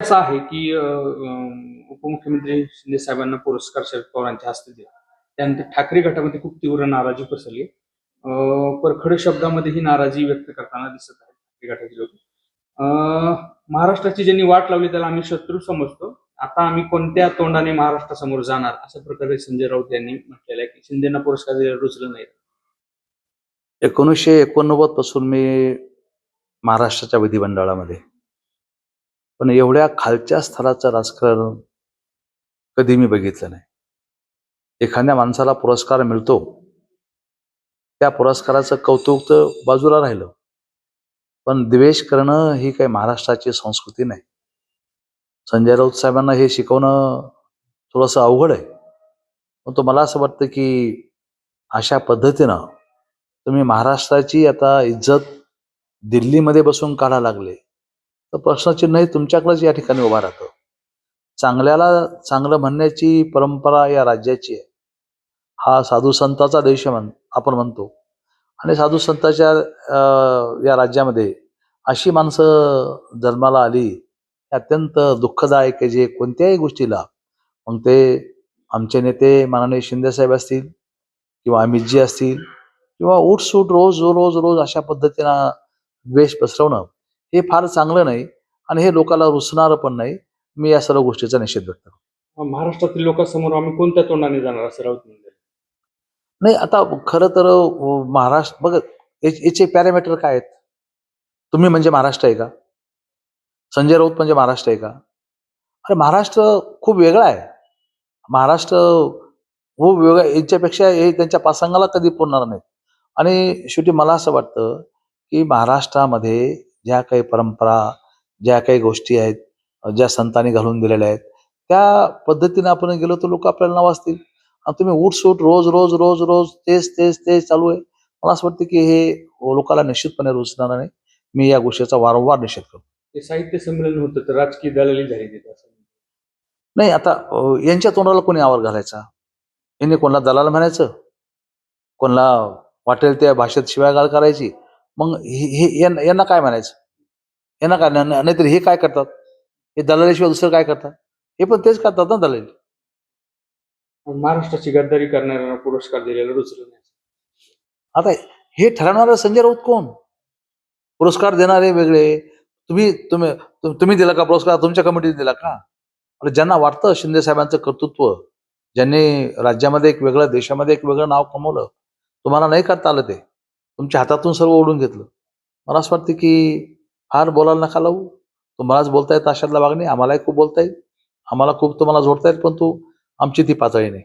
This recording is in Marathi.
असं आहे की उपमुख्यमंत्री शिंदे साहेबांना पुरस्कार शरद पवारांच्या हस्ते दिला. त्यानंतर ठाकरे गटामध्ये खूप तीव्र नाराजी पसरली. परखड शब्दामध्ये ही नाराजी व्यक्त करताना दिसत आहे ठाकरे गटाचे लोक. महाराष्ट्राची ज्यांनी वाट लावली त्याला आम्ही शत्रू समजतो. आता आम्ही कोणत्या तोंडाने महाराष्ट्रासमोर जाणार? अशा प्रकारे संजय राऊत यांनी म्हटलेलं आहे की शिंदेना पुरस्कार दिला रुचलं नाही. एकोणीसशे एकोणनव्वदपासून मी महाराष्ट्राच्या विधिमंडळामध्ये पण एवढ्या खालच्या स्तराचं राजकारण कधी मी बघितलं नाही. एखाद्या माणसाला पुरस्कार मिळतो. त्या पुरस्काराचं कौतुक तर बाजूला राहिलं. पण द्वेष करणं ही काही महाराष्ट्राची संस्कृती नाही. संजय राऊत साहेबांना हे शिकवणं थोडंसं अवघड आहे. पण तो मला असं वाटतं की अशा पद्धतीनं तुम्ही महाराष्ट्राची आता इज्जत दिल्लीमध्ये बसून काढायला लागले. तर प्रश्नचिन्ह हे तुमच्याकडेच या ठिकाणी उभा राहतं. चांगल्याला चांगलं म्हणण्याची परंपरा या राज्याची आहे. हा साधू संताचा देश म्हण आपण म्हणतो. आणि साधू संताच्या या राज्यामध्ये अशी माणसं जन्माला आली अत्यंत दुःखदायक आहे जे कोणत्याही गोष्टीला. मग ते आमचे नेते माननीय शिंदेसाहेब असतील किंवा अमितजी असतील किंवा उठसूट रोज रोज रोज अशा पद्धतीनं द्वेष पसरवणं हे फार चांगलं नाही आणि हे लोकांना रुचणारं पण नाही. मी या सर्व गोष्टीचा निषेध व्यक्त करतो. महाराष्ट्रातील लोकांसमोर आम्ही कोणत्या तोंडाने जाणार असं राऊत नाही आता खरं तर महाराष्ट्र बघ याचे याचे पॅरामीटर काय आहेत? तुम्ही म्हणजे महाराष्ट्र आहे का? संजय राऊत म्हणजे महाराष्ट्र आहे का? अरे महाराष्ट्र खूप वेगळा आहे. महाराष्ट्र खूप वेगळा याच्यापेक्षा हे त्यांच्या पासंगाला कधी पुरणार नाही आणि शेवटी मला असं वाटतं की महाराष्ट्रामध्ये ज्या काही परंपरा ज्या काही गोष्टी आहेत ज्या संतांनी घालून दिलेल्या आहेत त्या पद्धतीने आपण गेलो तर लोक आपल्याला नावाजतील. आणि तुम्ही उठसूट रोज रोज रोज रोज तेच तेच तेच चालू आहे. मला असं वाटतं की हे लोकांना निश्चितपणे रुचणार नाही. मी या गोष्टीचा वारंवार निषेध करतो. ते साहित्य संमेलन होतं तर राजकीय दलाली झाली नाही आता यांच्या तोंडाला कोणी आवर घालायचा? यांनी कोणाला दलाल म्हणायचं? कोणाला वाटेल त्या भाषेत शिवागाळ करायची? मग हे हे- यांना काय म्हणायचं? यांना न- नाहीतर हे काय करतात? हे दलालीशिवाय दुसरं काय करतात? हे पण तेच करतात ना दलाली. महाराष्ट्राची गद्दारी करणाऱ्यांना पुरस्कार दिलेला रुचलं नाही. आता हे ठरवणारं संजय राऊत कोण? पुरस्कार देणारे वेगळे. तुम्ही तुम्ही तुम्ही दिला का पुरस्कार? तुमच्या कमिटीने दिला का? आणि ज्यांना वाटतं शिंदे साहेबांचं कर्तृत्व ज्यांनी राज्यामध्ये एक वेगळं देशामध्ये एक वेगळं नाव कमवलं तुम्हाला नाही करता आलं ते. तुमच्या हातातून सर्व ओढून घेतलं. मला असं वाटतं की फार बोलायला नका लावू. तुम्हालाच बोलता येत अशातला भाग नाही आम्हालाही खूप बोलता येईल. आम्हाला खूप तुम्हाला जोडता येईल पण तू आमची ती पातळी नाही.